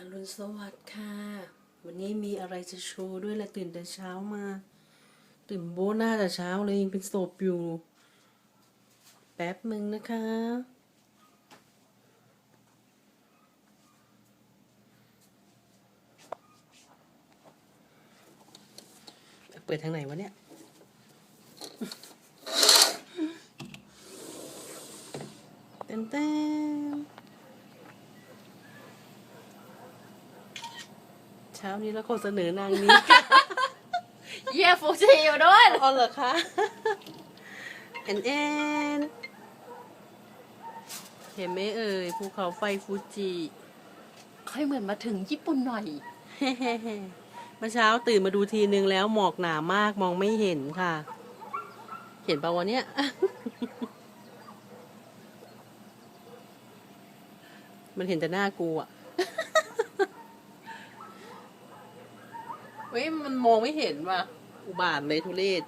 อรุณสวัสดิ์ค่ะ วันนี้มีอะไรจะโชว์ด้วยแหละตื่นแต่เช้ามา ตื่นโบ๊หน้าแต่เช้าเลยยังเป็นศพอยู่ แป๊บหนึ่งนะคะ เปิดทางไหนวะเนี่ยเต้นเต้น เช้านี้เราขอเสนอนางนี้เยี่ยฟูจิอยู่ด้วยอ๋อเหรอคะแอนแอนเห็นไหมเอ่ยภูเขาไฟฟูจิค่อยเหมือนมาถึงญี่ปุ่นหน่อยเมื่อเช้าตื่นมาดูทีนึงแล้วหมอกหนามากมองไม่เห็นค่ะ เห็นปะวันเนี้ยมันเห็นแต่หน้ากูอะ เฮ้ยมันมองไม่เห็นว่ะอุบาทเลยทุเรศ